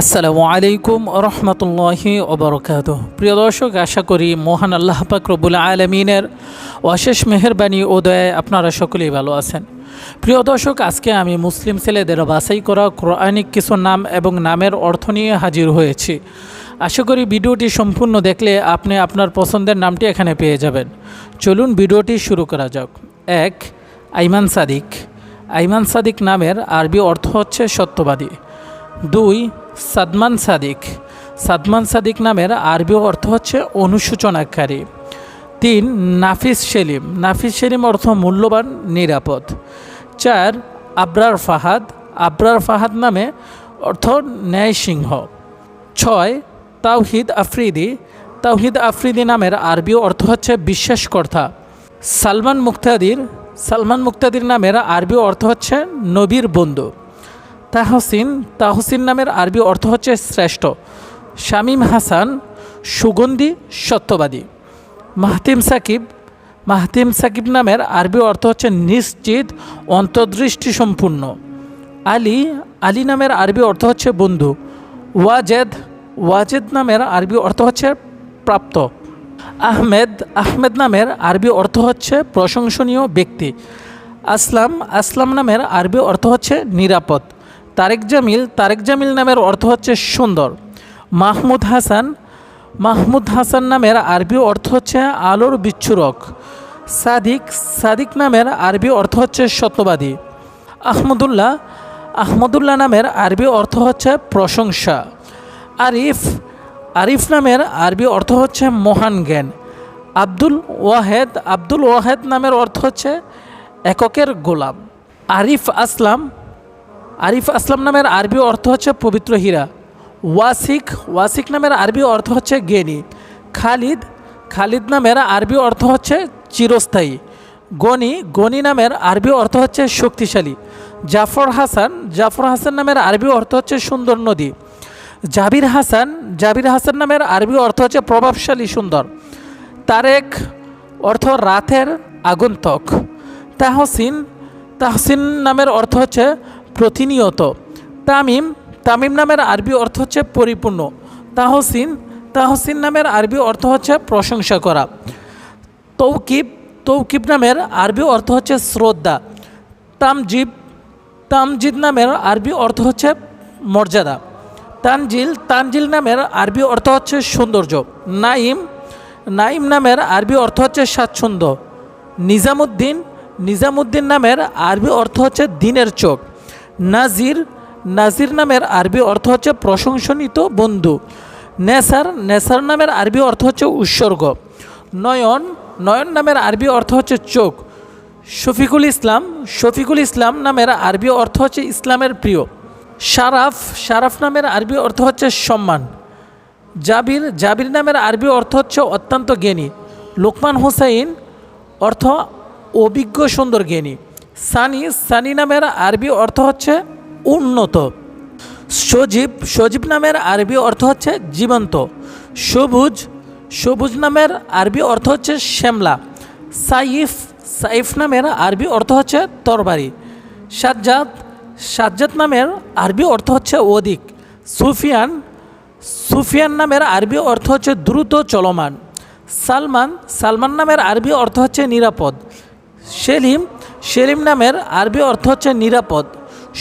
আসসালামু আলাইকুম রহমতুল্লাহি ওবরকাত প্রিয় দর্শক, আশা করি মহান আল্লাহ পাক রব্বুল আলমিনের অশেষ মেহরবানি ও দয়ায় আপনারা সকলেই ভালো আছেন। প্রিয় দর্শক, আজকে আমি মুসলিম ছেলেদের বাছাই করা কোরআনিক কিছু নাম এবং নামের অর্থ নিয়ে হাজির হয়েছি। আশা করি ভিডিওটি সম্পূর্ণ দেখলে আপনি আপনার পছন্দের নামটি এখানে পেয়ে যাবেন। চলুন ভিডিওটি শুরু করা যাক। এক, আইমান সাদিক। আইমান সাদিক নামের আরবি অর্থ হচ্ছে সত্যবাদী। দুই সাদমান সাদিক। সাদমান সাদিক নামের আরবি অর্থ হচ্ছে অনুসূচনাকারী তিন, নাফিস সেলিম। নাফিস সেলিম অর্থ মূল্যবান, নিরাপদ। চার, আবরার ফাহাদ। আবরার ফাহাদ নামে অর্থ ন্যায় সিংহ। ছয়, তাওহিদ আফ্রিদি। তাওহিদ আফ্রিদি নামের আরবি অর্থ হচ্ছে বিশ্বাসকর্তা। সালমান মুক্তাদির। সালমান মুক্তাদির নামের আরবি অর্থ হচ্ছে নবীর বন্ধু। তাহসিন তাহসিন নামের আরবি অর্থ হচ্ছে শ্রেষ্ঠ। শামীম হাসান, সুগন্ধি, সত্যবাদী। মাহতিম সাকিব মাহতিম সাকিব নামের আরবি অর্থ হচ্ছে নিশ্চিত অন্তর্দৃষ্টি সম্পূর্ণ আলী আলী নামের আরবি অর্থ হচ্ছে বন্ধু। ওয়াজেদ ওয়াজেদ নামের আরবি অর্থ হচ্ছে প্রাপ্ত। আহমেদ আহমেদ নামের আরবি অর্থ হচ্ছে প্রশংসনীয় ব্যক্তি। আসলাম আসলাম নামের আরবি অর্থ হচ্ছে নিরাপদ। তারেক জামিল তারেক জামিল নামের অর্থ হচ্ছে সুন্দর। মাহমুদ হাসান মাহমুদ হাসান নামের আরবি অর্থ হচ্ছে আলোর বিচ্ছুরক। সাদিক সাদিক নামের আরবি অর্থ হচ্ছে সত্যবাদী। আহমদুল্লাহ আহমদুল্লাহ নামের আরবি অর্থ হচ্ছে প্রশংসা। আরিফ আরিফ নামের আরবি অর্থ হচ্ছে মহান জ্ঞান। আব্দুল ওয়াহেদ আব্দুল ওয়াহেদ নামের অর্থ হচ্ছে এককের গোলাম। আরিফ আসলাম আরিফ আসলাম নামের আরবি অর্থ হচ্ছে পবিত্র হীরা। ওয়াসিক ওয়াসিক নামের আরবি অর্থ হচ্ছে জ্ঞানী। খালিদ খালিদ নামের আরবি অর্থ হচ্ছে চিরস্থায়ী। গনি গনি নামের আরবি অর্থ হচ্ছে শক্তিশালী। জাফর হাসান জাফর হাসান নামের আরবি অর্থ হচ্ছে সুন্দর নদী। জাবির হাসান জাবির হাসান নামের আরবি অর্থ হচ্ছে প্রভাবশালী সুন্দর। তারেক, অর্থ রাতের আগন্তক। তাহসিন তাহসিন নামের অর্থ হচ্ছে প্রতিনিয়ত। তামিম তামিম নামের আরবি অর্থ হচ্ছে পরিপূর্ণ। তাহসিন তাহসিন নামের আরবি অর্থ হচ্ছে প্রশংসা করা। তৌকিব তৌকিব নামের আরবি অর্থ হচ্ছে শ্রদ্ধা। তামজিব, তামজিদ নামের আরবি অর্থ হচ্ছে মর্যাদা। তানজিল তানজিল নামের আরবি অর্থ হচ্ছে সৌন্দর্য। নাইম নাইম নামের আরবি অর্থ হচ্ছে স্বাচ্ছন্দ্য। নিজামুদ্দিন নিজামুদ্দিন নামের আরবি অর্থ হচ্ছে দিনের চোখ। নাজির নাজির নামের আরবি অর্থ হচ্ছে প্রশংসনিত বন্ধু। নেসার নেসার নামের আরবি অর্থ হচ্ছে উৎসর্গ। নয়ন নয়ন নামের আরবি অর্থ হচ্ছে চোখ। শফিকুল ইসলাম শফিকুল ইসলাম নামের আরবি অর্থ হচ্ছে ইসলামের প্রিয়। শারাফ শারাফ নামের আরবি অর্থ হচ্ছে সম্মান। জাবির জাবির নামের আরবি অর্থ হচ্ছে অত্যন্ত জ্ঞানী। লোকমান হোসাইন অর্থ অভিজ্ঞ সুন্দর জ্ঞানী। সানি সানি নামের আরবি অর্থ হচ্ছে উন্নত। সজীব সজীব নামের আরবি অর্থ হচ্ছে জীবন্ত। সবুজ সবুজ নামের আরবি অর্থ হচ্ছে শ্যামলা। সাইফ সাইফ নামের আরবি অর্থ হচ্ছে তরবারি। সাজ্জাদ সাজ্জাদ নামের আরবি অর্থ হচ্ছে অধিক। সুফিয়ান সুফিয়ান নামের আরবি অর্থ হচ্ছে দ্রুত চলমান। সালমান সালমান নামের আরবি অর্থ হচ্ছে নিরাপদ। সেলিম সেলিম নামের আরবি অর্থ হচ্ছে নিরাপদ।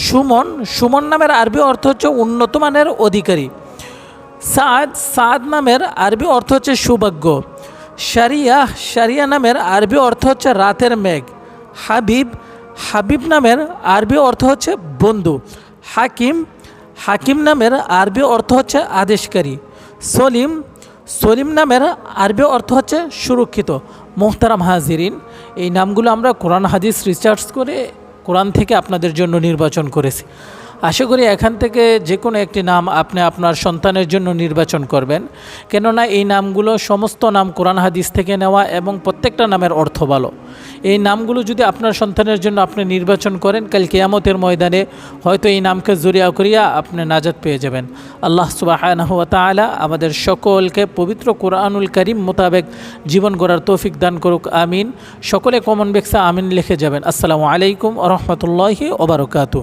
সুমন সুমন নামের আরবি অর্থ হচ্ছে উন্নত মানের অধিকারী। সাদ সাদ নামের আরবি অর্থ হচ্ছে সৌভাগ্য। শারিয়া শারিয়া নামের আরবি অর্থ হচ্ছে রাতের মেঘ। হাবিব হাবিব নামের আরবি অর্থ হচ্ছে বন্ধু। হাকিম হাকিম নামের আরবি অর্থ হচ্ছে আদেশকারী। সলিম সলিম নামের আরবি অর্থ হচ্ছে সুরক্ষিত। মোহতারাম হাজিরিন, এই নামগুলো আমরা কোরআন, হাদিস রিসার্চ করে কোরআন থেকে আপনাদের জন্য নির্বাচন করেছি। আশা করি এখান থেকে যে কোনো একটি নাম আপনি আপনার সন্তানের জন্য নির্বাচন করবেন। কেননা এই নামগুলো সমস্ত নাম কোরআন হাদিস থেকে নেওয়া এবং প্রত্যেকটা নামের অর্থ ভালো। এই নামগুলো যদি আপনার সন্তানের জন্য আপনি নির্বাচন করেন, কাল কেয়ামতের ময়দানে হয়তো এই নামকে জুরিয়া করিয়া আপনি নাজাদ পেয়ে যাবেন। আল্লাহ সুবাহ আমাদের সকলকে পবিত্র কোরআনুল করিম মোতাবেক জীবন গড়ার তৌফিক দান করুক, আমিন। সকলে কমন বেক্সা আমিন লিখে যাবেন। আসসালামু আলাইকুম রহমতুল্লাহি ওবরকাতু